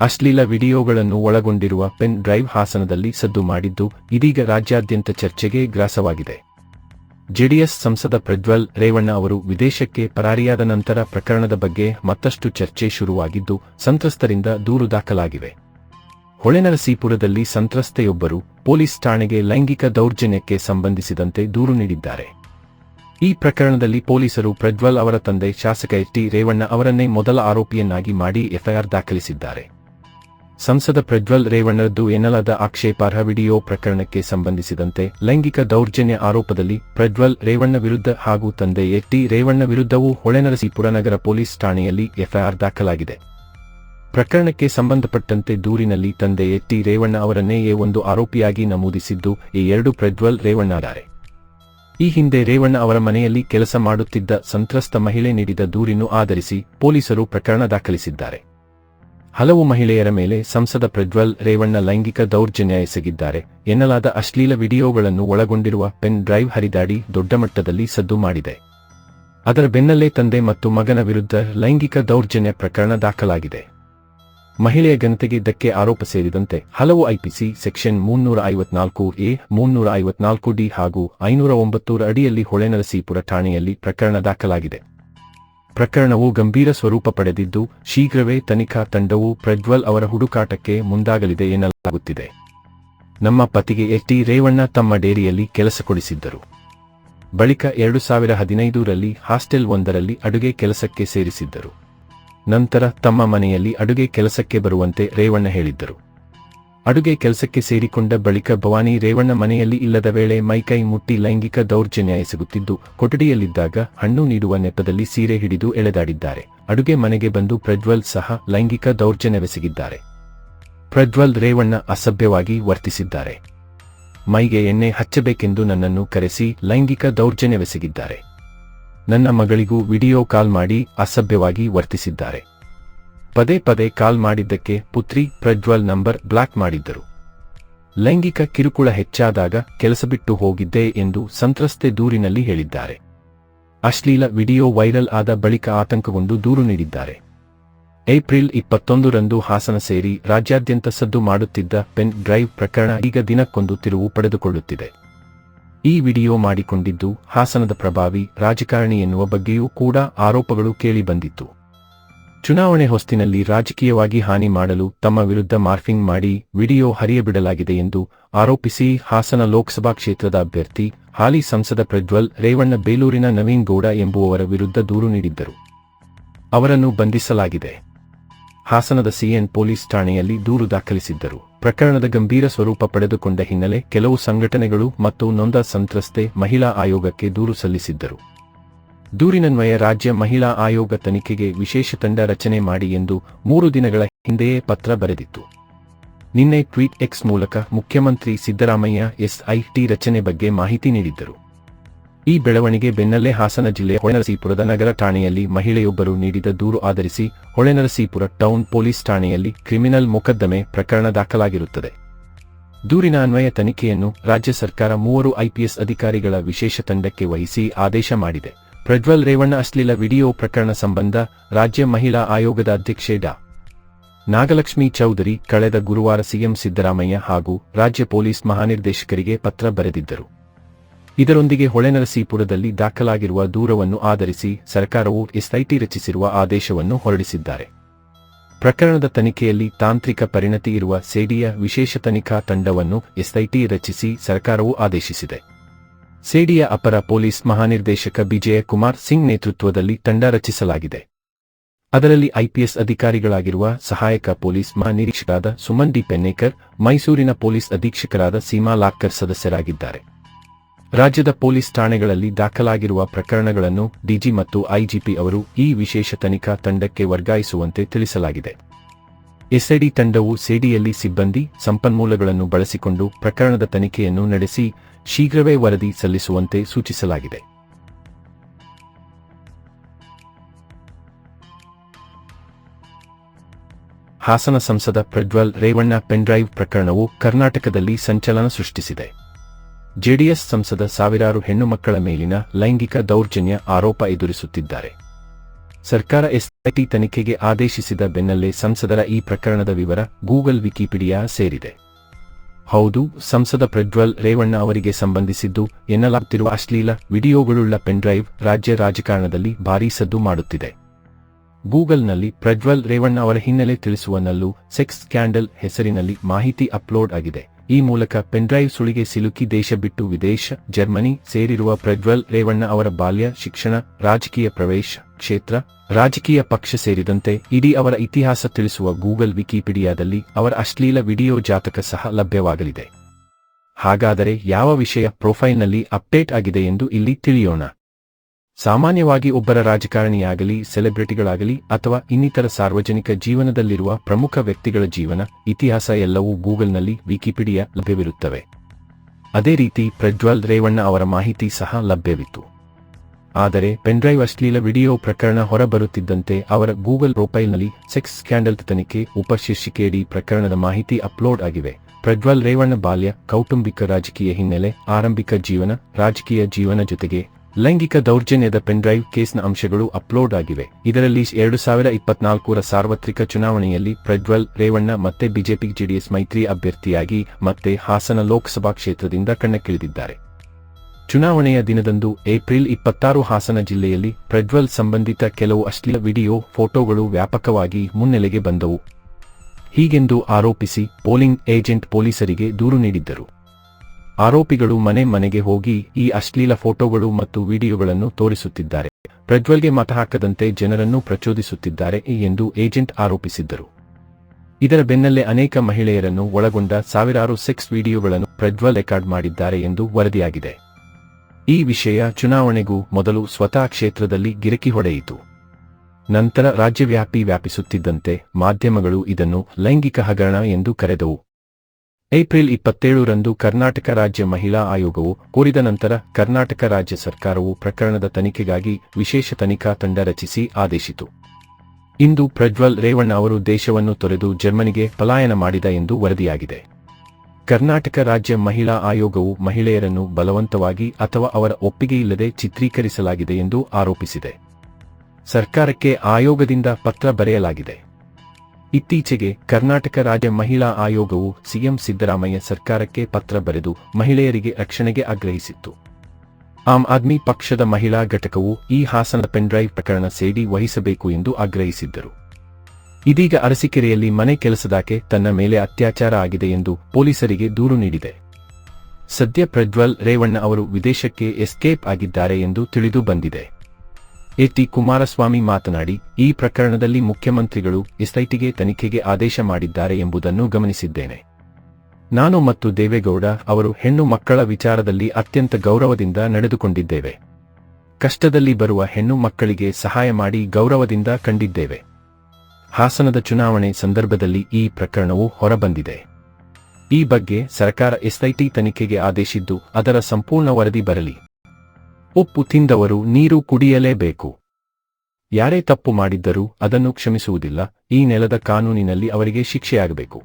ಅಶ್ಲೀಲ ವಿಡಿಯೋಗಳನ್ನು ಒಳಗೊಂಡಿರುವ ಪೆನ್ ಡ್ರೈವ್ ಹಾಸನದಲ್ಲಿ ಸದ್ದು ಮಾಡಿದ್ದು ಇದೀಗ ರಾಜ್ಯಾದ್ಯಂತ ಚರ್ಚೆಗೆ ಗ್ರಾಸವಾಗಿದೆ. ಜೆಡಿಎಸ್ ಸಂಸದ ಪ್ರಜ್ವಲ್ ರೇವಣ್ಣ ಅವರು ವಿದೇಶಕ್ಕೆ ಪರಾರಿಯಾದ ನಂತರ ಪ್ರಕರಣದ ಬಗ್ಗೆ ಮತ್ತಷ್ಟು ಚರ್ಚೆ ಶುರುವಾಗಿದ್ದು ಸಂತ್ರಸ್ತರಿಂದ ದೂರು ದಾಖಲಾಗಿವೆ. ಹೊಳೆನರಸೀಪುರದಲ್ಲಿ ಸಂತ್ರಸ್ತೆಯೊಬ್ಬರು ಪೊಲೀಸ್ ಠಾಣೆಗೆ ಲೈಂಗಿಕ ದೌರ್ಜನ್ಯಕ್ಕೆ ಸಂಬಂಧಿಸಿದಂತೆ ದೂರು ನೀಡಿದ್ದಾರೆ. ಈ ಪ್ರಕರಣದಲ್ಲಿ ಪೊಲೀಸರು ಪ್ರಜ್ವಲ್ ಅವರ ತಂದೆ ಶಾಸಕ ಎಚ್ ಟಿ ರೇವಣ್ಣ ಅವರನ್ನೇ ಮೊದಲ ಆರೋಪಿಯನ್ನಾಗಿ ಮಾಡಿ ಎಫ್ಐಆರ್ ದಾಖಲಿಸಿದ್ದಾರೆ. ಸಂಸದ ಪ್ರಜ್ವಲ್ ರೇವಣ್ಣರದ್ದು ಎನ್ನಲಾದ ಆಕ್ಷೇಪಾರ್ಹ ವಿಡಿಯೋ ಪ್ರಕರಣಕ್ಕೆ ಸಂಬಂಧಿಸಿದಂತೆ ಲೈಂಗಿಕ ದೌರ್ಜನ್ಯ ಆರೋಪದಲ್ಲಿ ಪ್ರಜ್ವಲ್ ರೇವಣ್ಣ ವಿರುದ್ಧ ಹಾಗೂ ತಂದೆ ಎಟ್ಟಿ ರೇವಣ್ಣ ವಿರುದ್ಧವೂ ಹೊಳೆನರಸೀಪುರ ನಗರ ಪೊಲೀಸ್ ಠಾಣೆಯಲ್ಲಿ ಎಫ್ಐಆರ್ ದಾಖಲಾಗಿದೆ. ಪ್ರಕರಣಕ್ಕೆ ಸಂಬಂಧಪಟ್ಟಂತೆ ದೂರಿನಲ್ಲಿ ತಂದೆ ಎಟ್ಟಿ ರೇವಣ್ಣ ಅವರನ್ನೇ ಎ ಒಂದು ಆರೋಪಿಯಾಗಿ ನಮೂದಿಸಿದ್ದು ಈ ಎರಡು ಪ್ರಜ್ವಲ್ ರೇವಣ್ಣರಾರೆ. ಈ ಹಿಂದೆ ರೇವಣ್ಣ ಅವರ ಮನೆಯಲ್ಲಿ ಕೆಲಸ ಮಾಡುತ್ತಿದ್ದ ಸಂತ್ರಸ್ತ ಮಹಿಳೆ ನೀಡಿದ ದೂರಿನ್ನು ಆಧರಿಸಿ ಪೊಲೀಸರು ಪ್ರಕರಣ ದಾಖಲಿಸಿದ್ದಾರೆ. ಹಲವು ಮಹಿಳೆಯರ ಮೇಲೆ ಸಂಸದ ಪ್ರಜ್ವಲ್ ರೇವಣ್ಣ ಲೈಂಗಿಕ ದೌರ್ಜನ್ಯ ಎಸಗಿದ್ದಾರೆ ಎನ್ನಲಾದ ಅಶ್ಲೀಲ ವಿಡಿಯೋಗಳನ್ನು ಒಳಗೊಂಡಿರುವ ಪೆನ್ ಡ್ರೈವ್ ಹರಿದಾಡಿ ದೊಡ್ಡ ಮಟ್ಟದಲ್ಲಿ ಸದ್ದು ಮಾಡಿದೆ. ಅದರ ಬೆನ್ನಲ್ಲೇ ತಂದೆ ಮತ್ತು ಮಗನ ವಿರುದ್ಧ ಲೈಂಗಿಕ ದೌರ್ಜನ್ಯ ಪ್ರಕರಣ ದಾಖಲಾಗಿದೆ. ಮಹಿಳೆಯ ಘನತೆಗೆ ಧಕ್ಕೆ ಆರೋಪ ಸೇರಿದಂತೆ ಹಲವು ಐಪಿಸಿ ಸೆಕ್ಷನ್ ಮುನ್ನೂರ ಐವತ್ನಾಲ್ಕು ಎ, ಮುನ್ನೂರ ಐವತ್ನಾಲ್ಕು ಡಿ ಹಾಗೂ ಐನೂರ ಒಂಬತ್ತೂರ ಅಡಿಯಲ್ಲಿ ಹೊಳೆನರಸೀಪುರ ಠಾಣೆಯಲ್ಲಿ ಪ್ರಕರಣ ದಾಖಲಾಗಿದೆ. ಪ್ರಕರಣವು ಗಂಭೀರ ಸ್ವರೂಪ ಪಡೆದಿದ್ದು, ಶೀಘ್ರವೇ ತನಿಖಾ ತಂಡವು ಪ್ರಜ್ವಲ್ ಅವರ ಹುಡುಕಾಟಕ್ಕೆ ಮುಂದಾಗಲಿದೆ ಎನ್ನಲಾಗುತ್ತಿದೆ. ನಮ್ಮ ಪತಿಗೆ ಎಚ್ ಟಿ ರೇವಣ್ಣ ತಮ್ಮ ಡೇರಿಯಲ್ಲಿ ಕೆಲಸ ಕೊಡಿಸಿದ್ದರು. ಬಳಿಕ ಎರಡು ಸಾವಿರ ಹದಿನೈದರಲ್ಲಿ ಹಾಸ್ಟೆಲ್ ಒಂದರಲ್ಲಿ ಅಡುಗೆ ಕೆಲಸಕ್ಕೆ ಸೇರಿಸಿದ್ದರು. ನಂತರ ತಮ್ಮ ಮನೆಯಲ್ಲಿ ಅಡುಗೆ ಕೆಲಸಕ್ಕೆ ಬರುವಂತೆ ರೇವಣ್ಣ ಹೇಳಿದ್ದರು. ಅಡುಗೆ ಕೆಲಸಕ್ಕೆ ಸೇರಿಕೊಂಡ ಬಳಿಕ ಭವಾನಿ ರೇವಣ್ಣ ಮನೆಯಲ್ಲಿ ಇಲ್ಲದ ವೇಳೆ ಮೈಕೈ ಮುಟ್ಟಿ ಲೈಂಗಿಕ ದೌರ್ಜನ್ಯ ಎಸಗುತ್ತಿದ್ದು, ಕೊಠಡಿಯಲ್ಲಿದ್ದಾಗ ಹಣ್ಣು ನೀಡುವ ನೆಪದಲ್ಲಿ ಸೀರೆ ಹಿಡಿದು ಎಳೆದಾಡಿದ್ದಾರೆ. ಅಡುಗೆ ಮನೆಗೆ ಬಂದು ಪ್ರಜ್ವಲ್ ಸಹ ಲೈಂಗಿಕ ದೌರ್ಜನ್ಯವೆಸಗಿದ್ದಾರೆ. ಪ್ರಜ್ವಲ್ ರೇವಣ್ಣ ಅಸಭ್ಯವಾಗಿ ವರ್ತಿಸಿದ್ದಾರೆ. ಮೈಗೆ ಎಣ್ಣೆ ಹಚ್ಚಬೇಕೆಂದು ನನ್ನನ್ನು ಕರೆಸಿ ಲೈಂಗಿಕ ದೌರ್ಜನ್ಯವೆಸಗಿದ್ದಾರೆ. ನನ್ನ ಮಗಳಿಗೂ ವಿಡಿಯೋ ಕಾಲ್ ಮಾಡಿ ಅಸಭ್ಯವಾಗಿ ವರ್ತಿಸಿದ್ದಾರೆ. ಪದೇ ಪದೇ ಕಾಲ್ ಮಾಡಿದ್ದಕ್ಕೆ ಪುತ್ರಿ ಪ್ರಜ್ವಲ್ ನಂಬರ್ ಬ್ಲಾಕ್ ಮಾಡಿದ್ದರು. ಲೈಂಗಿಕ ಕಿರುಕುಳ ಹೆಚ್ಚಾದಾಗ ಕೆಲಸ ಬಿಟ್ಟು ಹೋಗಿದ್ದೆ ಎಂದು ಸಂತ್ರಸ್ತೆ ದೂರಿನಲ್ಲಿ ಹೇಳಿದ್ದಾರೆ. ಅಶ್ಲೀಲ ವಿಡಿಯೋ ವೈರಲ್ ಆದ ಬಳಿಕ ಆತಂಕಗೊಂಡು ದೂರು ನೀಡಿದ್ದಾರೆ. ಏಪ್ರಿಲ್ ಇಪ್ಪತ್ತೊಂದರಂದು ಹಾಸನ ಸೇರಿ ರಾಜ್ಯಾದ್ಯಂತ ಸದ್ದು ಮಾಡುತ್ತಿದ್ದ ಪೆನ್ ಡ್ರೈವ್ ಪ್ರಕರಣ ಈಗ ದಿನಕ್ಕೊಂದು ತಿರುವು ಪಡೆದುಕೊಳ್ಳುತ್ತಿದೆ. ಈ ವಿಡಿಯೋ ಮಾಡಿಕೊಂಡಿದ್ದು ಹಾಸನದ ಪ್ರಭಾವಿ ರಾಜಕಾರಣಿ ಎನ್ನುವ ಬಗ್ಗೆಯೂ ಕೂಡ ಆರೋಪಗಳು ಕೇಳಿಬಂದಿತ್ತು ಚುನಾವಣೆ ಹೊಸ್ತಿನಲ್ಲಿ ರಾಜಕೀಯವಾಗಿ ಹಾನಿ ಮಾಡಲು ತಮ್ಮ ವಿರುದ್ಧ ಮಾರ್ಫಿಂಗ್ ಮಾಡಿ ವಿಡಿಯೋ ಹರಿಯಬಿಡಲಾಗಿದೆ ಎಂದು ಆರೋಪಿಸಿ ಹಾಸನ ಲೋಕಸಭಾ ಕ್ಷೇತ್ರದ ಅಭ್ಯರ್ಥಿ ಹಾಲಿ ಸಂಸದ ಪ್ರಜ್ವಲ್ ರೇವಣ್ಣ ಬೇಲೂರಿನ ನವೀನ್ ಗೌಡ ಎಂಬುವವರ ವಿರುದ್ಧ ದೂರು ನೀಡಿದ್ದರು. ಅವರನ್ನು ಬಂಧಿಸಲಾಗಿದೆ. ಹಾಸನದ ಸಿಎನ್ ಪೊಲೀಸ್ ಠಾಣೆಯಲ್ಲಿ ದೂರು ದಾಖಲಿಸಿದ್ದರು. ಪ್ರಕರಣದ ಗಂಭೀರ ಸ್ವರೂಪ ಪಡೆದುಕೊಂಡ ಹಿನ್ನೆಲೆ ಕೆಲವು ಸಂಘಟನೆಗಳು ಮತ್ತು ನೊಂದ ಸಂತ್ರಸ್ತೆ ಮಹಿಳಾ ಆಯೋಗಕ್ಕೆ ದೂರು ಸಲ್ಲಿಸಿದ್ದರು. ದೂರಿನನ್ವಯ ರಾಜ್ಯ ಮಹಿಳಾ ಆಯೋಗ ತನಿಖೆಗೆ ವಿಶೇಷ ತಂಡ ರಚನೆ ಮಾಡಿ ಎಂದು ಮೂರು ದಿನಗಳ ಹಿಂದೆಯೇ ಪತ್ರ ಬರೆದಿತ್ತು. ನಿನ್ನೆ ಟ್ವೀಟ್ ಎಕ್ಸ್ ಮೂಲಕ ಮುಖ್ಯಮಂತ್ರಿ ಸಿದ್ದರಾಮಯ್ಯ ಎಸ್ಐಟಿ ರಚನೆ ಬಗ್ಗೆ ಮಾಹಿತಿ ನೀಡಿದ್ದರು. ಈ ಬೆಳವಣಿಗೆ ಬೆನ್ನಲ್ಲೇ ಹಾಸನ ಜಿಲ್ಲೆ ಹೊಳೆನರಸೀಪುರದ ನಗರ ಠಾಣೆಯಲ್ಲಿ ಮಹಿಳೆಯೊಬ್ಬರು ನೀಡಿದ ದೂರು ಆಧರಿಸಿ ಹೊಳೆನರಸೀಪುರ ಟೌನ್ ಪೊಲೀಸ್ ಠಾಣೆಯಲ್ಲಿ ಕ್ರಿಮಿನಲ್ ಮೊಕದ್ದಮೆ ಪ್ರಕರಣ ದಾಖಲಾಗಿರುತ್ತದೆ. ದೂರಿನ ಅನ್ವಯ ತನಿಖೆಯನ್ನು ರಾಜ್ಯ ಸರ್ಕಾರ ಮೂವರು ಐಪಿಎಸ್ ಅಧಿಕಾರಿಗಳ ವಿಶೇಷ ತಂಡಕ್ಕೆ ವಹಿಸಿ ಆದೇಶ ಮಾಡಿದೆ. ಪ್ರಜ್ವಲ್ ರೇವಣ್ಣ ಅಶ್ಲೀಲ ವಿಡಿಯೋ ಪ್ರಕರಣ ಸಂಬಂಧ ರಾಜ್ಯ ಮಹಿಳಾ ಆಯೋಗದ ಅಧ್ಯಕ್ಷೆ ಡಾ. ನಾಗಲಕ್ಷ್ಮಿ ಚೌಧರಿ ಕಳೆದ ಗುರುವಾರ ಸಿಎಂ ಸಿದ್ದರಾಮಯ್ಯ ಹಾಗೂ ರಾಜ್ಯ ಪೊಲೀಸ್ ಮಹಾನಿರ್ದೇಶಕರಿಗೆ ಪತ್ರ ಬರೆದಿದ್ದರು. ಇದರೊಂದಿಗೆ ಹೊಳೆನರಸೀಪುರದಲ್ಲಿ ದಾಖಲಾಗಿರುವ ದೂರವನ್ನು ಆಧರಿಸಿ ಸರ್ಕಾರವು ಎಸ್ಐಟಿ ರಚಿಸಿರುವ ಆದೇಶವನ್ನು ಹೊರಡಿಸಿದ್ದಾರೆ. ಪ್ರಕರಣದ ತನಿಖೆಯಲ್ಲಿ ತಾಂತ್ರಿಕ ಪರಿಣತಿ ಇರುವ ಸೇಡಿಯ ವಿಶೇಷ ತನಿಖಾ ತಂಡವನ್ನು ಎಸ್ಐಟಿ ರಚಿಸಿ ಸರ್ಕಾರವು ಆದೇಶಿಸಿದೆ. ಸೇಡಿಯ ಅಪರ ಪೊಲೀಸ್ ಮಹಾನಿರ್ದೇಶಕ ಬಿಜಯ ಕುಮಾರ್ ಸಿಂಗ್ ನೇತೃತ್ವದಲ್ಲಿ ತಂಡ ರಚಿಸಲಾಗಿದೆ. ಅದರಲ್ಲಿ ಐಪಿಎಸ್ ಅಧಿಕಾರಿಗಳಾಗಿರುವ ಸಹಾಯಕ ಪೊಲೀಸ್ ಮಹಾನಿರೀಕ್ಷಕರಾದ ಸುಮನ್ ಡಿ ಪೆನ್ನೇಕರ್, ಮೈಸೂರಿನ ಪೊಲೀಸ್ ಅಧೀಕ್ಷಕರಾದ ಸೀಮಾ ಲಾಕ್ಕರ್ ಸದಸ್ಯರಾಗಿದ್ದಾರೆ. ರಾಜ್ಯದ ಪೊಲೀಸ್ ಠಾಣೆಗಳಲ್ಲಿ ದಾಖಲಾಗಿರುವ ಪ್ರಕರಣಗಳನ್ನು ಡಿಜಿ ಮತ್ತು ಐಜಿಪಿ ಅವರು ಈ ವಿಶೇಷ ತನಿಖಾ ತಂಡಕ್ಕೆ ವರ್ಗಾಯಿಸುವಂತೆ ತಿಳಿಸಲಾಗಿದೆ. ಎಸ್ಐಡಿ ತಂಡವು ಸೇಡಿಯಲ್ಲಿ ಸಿಬ್ಬಂದಿ, ಸಂಪನ್ಮೂಲಗಳನ್ನು ಬಳಸಿಕೊಂಡು ಪ್ರಕರಣದ ತನಿಖೆಯನ್ನು ನಡೆಸಿ ಶೀಘ್ರವೇ ವರದಿ ಸಲ್ಲಿಸುವಂತೆ ಸೂಚಿಸಲಾಗಿದೆ. ಹಾಸನ ಸಂಸದ ಪ್ರಜ್ವಲ್ ರೇವಣ್ಣ ಪೆನ್ಡ್ರೈವ್ ಪ್ರಕರಣವು ಕರ್ನಾಟಕದಲ್ಲಿ ಸಂಚಲನ ಸೃಷ್ಟಿಸಿದೆ. ಜೆಡಿಎಸ್ ಸಂಸದ ಸಾವಿರಾರು ಹೆಣ್ಣುಮಕ್ಕಳ ಮೇಲಿನ ಲೈಂಗಿಕ ದೌರ್ಜನ್ಯ ಆರೋಪ ಎದುರಿಸುತ್ತಿದ್ದಾರೆ. ಸರ್ಕಾರ ಎಸ್ಐಟಿ ತನಿಖೆಗೆ ಆದೇಶಿಸಿದ ಬೆನ್ನಲ್ಲೇ ಸಂಸದರ ಈ ಪ್ರಕರಣದ ವಿವರ ಗೂಗಲ್ ವಿಕಿಪೀಡಿಯಾ ಸೇರಿದೆ. ಹೌದು, ಸಂಸದ ಪ್ರಜ್ವಲ್ ರೇವಣ್ಣ ಅವರಿಗೆ ಸಂಬಂಧಿಸಿದ್ದು ಎನ್ನಲಾಗುತ್ತಿರುವ ಅಶ್ಲೀಲ ವಿಡಿಯೋಗಳುಳ್ಳ ಪೆನ್ಡ್ರೈವ್ ರಾಜ್ಯ ರಾಜಕಾರಣದಲ್ಲಿ ಭಾರೀ ಸದ್ದು ಮಾಡುತ್ತಿದೆ. ಗೂಗಲ್ನಲ್ಲಿ ಪ್ರಜ್ವಲ್ ರೇವಣ್ಣ ಅವರ ಹಿನ್ನೆಲೆ ತಿಳಿಸುವ ನಲ್ಲೂ ಸೆಕ್ಸ್ ಸ್ಕ್ಯಾಂಡಲ್ ಹೆಸರಿನಲ್ಲಿ ಮಾಹಿತಿ ಅಪ್ಲೋಡ್ ಆಗಿದೆ. ಈ ಮೂಲಕ ಪೆನ್ಡ್ರೈವ್ ಸುಳಿಗೆ ಸಿಲುಕಿ ದೇಶ ಬಿಟ್ಟು ವಿದೇಶ, ಜರ್ಮನಿ ಸೇರಿರುವ ಪ್ರಜ್ವಲ್ ರೇವಣ್ಣ ಅವರ ಬಾಲ್ಯ, ಶಿಕ್ಷಣ, ರಾಜಕೀಯ ಪ್ರವೇಶ ಕ್ಷೇತ್ರ, ರಾಜಕೀಯ ಪಕ್ಷ ಸೇರಿದಂತೆ ಇಡೀ ಅವರ ಇತಿಹಾಸ ತಿಳಿಸುವ ಗೂಗಲ್ ವಿಕಿಪೀಡಿಯಾದಲ್ಲಿ ಅವರ ಅಶ್ಲೀಲ ವಿಡಿಯೋ ಜಾತಕ ಸಹ ಲಭ್ಯವಾಗಲಿದೆ. ಹಾಗಾದರೆ ಯಾವ ವಿಷಯ ಪ್ರೊಫೈಲ್ನಲ್ಲಿ ಅಪ್ಡೇಟ್ ಆಗಿದೆ ಎಂದು ಇಲ್ಲಿ ತಿಳಿಯೋಣ. ಸಾಮಾನ್ಯವಾಗಿ ಒಬ್ಬರ ರಾಜಕಾರಣಿಯಾಗಲಿ, ಸೆಲೆಬ್ರಿಟಿಗಳಾಗಲಿ ಅಥವಾ ಇನ್ನಿತರ ಸಾರ್ವಜನಿಕ ಜೀವನದಲ್ಲಿರುವ ಪ್ರಮುಖ ವ್ಯಕ್ತಿಗಳ ಜೀವನ, ಇತಿಹಾಸ ಎಲ್ಲವೂ ಗೂಗಲ್ನಲ್ಲಿ ವಿಕಿಪೀಡಿಯಾ ಲಭ್ಯವಿರುತ್ತವೆ. ಅದೇ ರೀತಿ ಪ್ರಜ್ವಲ್ ರೇವಣ್ಣ ಅವರ ಮಾಹಿತಿ ಸಹ ಲಭ್ಯವಿತ್ತು. ಆದರೆ ಪೆನ್ಡ್ರೈವ್ ಅಶ್ಲೀಲ ವಿಡಿಯೋ ಪ್ರಕರಣ ಹೊರಬರುತ್ತಿದ್ದಂತೆ ಅವರ ಗೂಗಲ್ ಪ್ರೊಫೈಲ್ನಲ್ಲಿ ಸೆಕ್ಸ್ ಸ್ಕ್ಯಾಂಡಲ್ ತನಿಖೆ, ಉಪಶೀರ್ಷಿಕೆಯಡಿ ಪ್ರಕರಣದ ಮಾಹಿತಿ ಅಪ್ಲೋಡ್ ಆಗಿವೆ. ಪ್ರಜ್ವಲ್ ರೇವಣ್ಣ ಬಾಲ್ಯ, ಕೌಟುಂಬಿಕ ರಾಜಕೀಯ ಹಿನ್ನೆಲೆ, ಆರಂಭಿಕ ಜೀವನ, ರಾಜಕೀಯ ಜೀವನ ಜೊತೆಗೆ ಲೈಂಗಿಕ ದೌರ್ಜನ್ಯದ ಪೆನ್ಡ್ರೈವ್ ಕೇಸ್ನ ಅಂಶಗಳು ಅಪ್ಲೋಡ್ ಆಗಿವೆ. ಇದರಲ್ಲಿ ಎರಡು ಸಾವಿರ ಇಪ್ಪತ್ನಾಲ್ಕರ ಸಾರ್ವತ್ರಿಕ ಚುನಾವಣೆಯಲ್ಲಿ ಪ್ರಜ್ವಲ್, ರೇವಣ್ಣ ಮತ್ತೆ ಬಿಜೆಪಿ ಜೆಡಿಎಸ್ ಮೈತ್ರಿ ಅಭ್ಯರ್ಥಿಯಾಗಿ ಮತ್ತೆ ಹಾಸನ ಲೋಕಸಭಾ ಕ್ಷೇತ್ರದಿಂದ ಕಣಕ್ಕಿಳಿದಿದ್ದಾರೆ. ಚುನಾವಣೆಯ ದಿನದಂದು ಏಪ್ರಿಲ್ ಇಪ್ಪತ್ತಾರು ಹಾಸನ ಜಿಲ್ಲೆಯಲ್ಲಿ ಪ್ರಜ್ವಲ್ ಸಂಬಂಧಿತ ಕೆಲವು ಅಶ್ಲೀಲ ವಿಡಿಯೋ, ಫೋಟೋಗಳು ವ್ಯಾಪಕವಾಗಿ ಮುನ್ನೆಲೆಗೆ ಬಂದವು. ಹೀಗೆಂದು ಆರೋಪಿಸಿ ಪೋಲಿಂಗ್ ಏಜೆಂಟ್ ಪೊಲೀಸರಿಗೆ ದೂರು ನೀಡಿದ್ದರು. ಆರೋಪಿಗಳು ಮನೆ ಮನೆಗೆ ಹೋಗಿ ಈ ಅಶ್ಲೀಲ ಫೋಟೋಗಳು ಮತ್ತು ವಿಡಿಯೋಗಳನ್ನು ತೋರಿಸುತ್ತಿದ್ದಾರೆ. ಪ್ರಜ್ವಲ್ಗೆ ಮತ ಹಾಕದಂತೆ ಜನರನ್ನು ಪ್ರಚೋದಿಸುತ್ತಿದ್ದಾರೆ ಎಂದು ಏಜೆಂಟ್ ಆರೋಪಿಸಿದ್ದರು. ಇದರ ಬೆನ್ನಲ್ಲೇ ಅನೇಕ ಮಹಿಳೆಯರನ್ನು ಒಳಗೊಂಡ ಸಾವಿರಾರು ಸೆಕ್ಸ್ ವಿಡಿಯೋಗಳನ್ನು ಪ್ರಜ್ವಲ್ ರೆಕಾರ್ಡ್ ಮಾಡಿದ್ದಾರೆ ಎಂದು ವರದಿಯಾಗಿದೆ. ಈ ವಿಷಯ ಚುನಾವಣೆಗೂ ಮೊದಲು ಸ್ವತಃ ಕ್ಷೇತ್ರದಲ್ಲಿ ಗಿರಕಿ ಹೊಡೆಯಿತು. ನಂತರ ರಾಜ್ಯವ್ಯಾಪಿ ವ್ಯಾಪಿಸುತ್ತಿದ್ದಂತೆ ಮಾಧ್ಯಮಗಳು ಇದನ್ನು ಲೈಂಗಿಕ ಹಗರಣ ಎಂದು ಕರೆದವು. ಏಪ್ರಿಲ್ ಇಪ್ಪತ್ತೇಳರಂದು ಕರ್ನಾಟಕ ರಾಜ್ಯ ಮಹಿಳಾ ಆಯೋಗವು ಕೋರಿದ ನಂತರ ಕರ್ನಾಟಕ ರಾಜ್ಯ ಸರ್ಕಾರವು ಪ್ರಕರಣದ ತನಿಖೆಗಾಗಿ ವಿಶೇಷ ತನಿಖಾ ತಂಡ ರಚಿಸಿ ಆದೇಶಿತು. ಇಂದು ಪ್ರಜ್ವಲ್ ರೇವಣ್ಣ ಅವರು ದೇಶವನ್ನು ತೊರೆದು ಜರ್ಮನಿಗೆ ಪಲಾಯನ ಮಾಡಿದ ಎಂದು ವರದಿಯಾಗಿದೆ. ಕರ್ನಾಟಕ ರಾಜ್ಯ ಮಹಿಳಾ ಆಯೋಗವು ಮಹಿಳೆಯರನ್ನು ಬಲವಂತವಾಗಿ ಅಥವಾ ಅವರ ಒಪ್ಪಿಗೆಯಿಲ್ಲದೆ ಚಿತ್ರೀಕರಿಸಲಾಗಿದೆ ಎಂದು ಆರೋಪಿಸಿದೆ. ಸರ್ಕಾರಕ್ಕೆ ಆಯೋಗದಿಂದ ಪತ್ರ ಬರೆಯಲಾಗಿದೆ. ಇತ್ತೀಚೆಗೆ ಕರ್ನಾಟಕ ರಾಜ್ಯ ಮಹಿಳಾ ಆಯೋಗವು ಸಿಎಂ ಸಿದ್ದರಾಮಯ್ಯ ಸರ್ಕಾರಕ್ಕೆ ಪತ್ರ ಬರೆದು ಮಹಿಳೆಯರಿಗೆ ರಕ್ಷಣೆಗೆ ಆಗ್ರಹಿಸಿತ್ತು. ಆಮ್ ಆದ್ಮಿ ಪಕ್ಷದ ಮಹಿಳಾ ಘಟಕವು ಈ ಹಾಸನ ಪೆನ್ಡ್ರೈವ್ ಪ್ರಕರಣ ಸೇಡಿ ವಹಿಸಬೇಕು ಎಂದು ಆಗ್ರಹಿಸಿದ್ದರು. ಇದೀಗ ಅರಸಿಕೆರೆಯಲ್ಲಿ ಮನೆ ಕೆಲಸದಾಕೆ ತನ್ನ ಮೇಲೆ ಅತ್ಯಾಚಾರ ಆಗಿದೆ ಎಂದು ಪೊಲೀಸರಿಗೆ ದೂರು ನೀಡಿದೆ. ಸದ್ಯ ಪ್ರಜ್ವಲ್ ರೇವಣ್ಣ ಅವರು ವಿದೇಶಕ್ಕೆ ಎಸ್ಕೇಪ್ ಆಗಿದ್ದಾರೆ ಎಂದು ತಿಳಿದು ಬಂದಿದೆ. ಎಟಿ ಕುಮಾರಸ್ವಾಮಿ ಮಾತನಾಡಿ, ಈ ಪ್ರಕರಣದಲ್ಲಿ ಮುಖ್ಯಮಂತ್ರಿಗಳು ಎಸ್ಐಟಿಗೆ ತನಿಖೆಗೆ ಆದೇಶ ಮಾಡಿದ್ದಾರೆ ಎಂಬುದನ್ನು ಗಮನಿಸಿದ್ದೇನೆ. ನಾನು ಮತ್ತು ದೇವೇಗೌಡ ಅವರು ಹೆಣ್ಣು ಮಕ್ಕಳ ವಿಚಾರದಲ್ಲಿ ಅತ್ಯಂತ ಗೌರವದಿಂದ ನಡೆದುಕೊಂಡಿದ್ದೇವೆ. ಕಷ್ಟದಲ್ಲಿ ಬರುವ ಹೆಣ್ಣು ಮಕ್ಕಳಿಗೆ ಸಹಾಯ ಮಾಡಿ ಗೌರವದಿಂದ ಕಂಡಿದ್ದೇವೆ. ಹಾಸನದ ಚುನಾವಣೆ ಸಂದರ್ಭದಲ್ಲಿ ಈ ಪ್ರಕರಣವು ಹೊರಬಂದಿದೆ. ಈ ಬಗ್ಗೆ ಸರ್ಕಾರ ಎಸ್ಐಟಿ ತನಿಖೆಗೆ ಆದೇಶಿದ್ದು, ಅದರ ಸಂಪೂರ್ಣ ವರದಿ ಬರಲಿ. ಉಪ್ಪು ತಿಂದವರು ನೀರು ಕುಡಿಯಲೇಬೇಕು. ಯಾರೇ ತಪ್ಪು ಮಾಡಿದ್ದರೂ ಅದನ್ನು ಕ್ಷಮಿಸುವುದಿಲ್ಲ, ಈ ನೆಲದ ಕಾನೂನಿನಲ್ಲಿ ಅವರಿಗೆ ಶಿಕ್ಷೆಯಾಗಬೇಕು.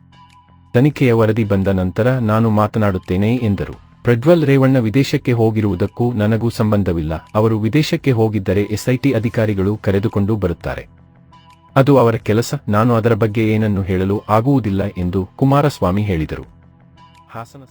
ತನಿಖೆಯ ವರದಿ ಬಂದ ನಂತರ ನಾನು ಮಾತನಾಡುತ್ತೇನೆ ಎಂದರು. ಪ್ರಜ್ವಲ್ ರೇವಣ್ಣ ವಿದೇಶಕ್ಕೆ ಹೋಗಿರುವುದಕ್ಕೂ ನನಗೂ ಸಂಬಂಧವಿಲ್ಲ. ಅವರು ವಿದೇಶಕ್ಕೆ ಹೋಗಿದ್ದರೆ ಎಸ್ಐಟಿ ಅಧಿಕಾರಿಗಳು ಕರೆದುಕೊಂಡು ಬರುತ್ತಾರೆ. ಅದು ಅವರ ಕೆಲಸ, ನಾನು ಅದರ ಬಗ್ಗೆ ಏನನ್ನು ಹೇಳಲು ಆಗುವುದಿಲ್ಲ ಎಂದು ಕುಮಾರಸ್ವಾಮಿ ಹೇಳಿದರು. ಹಾಸನ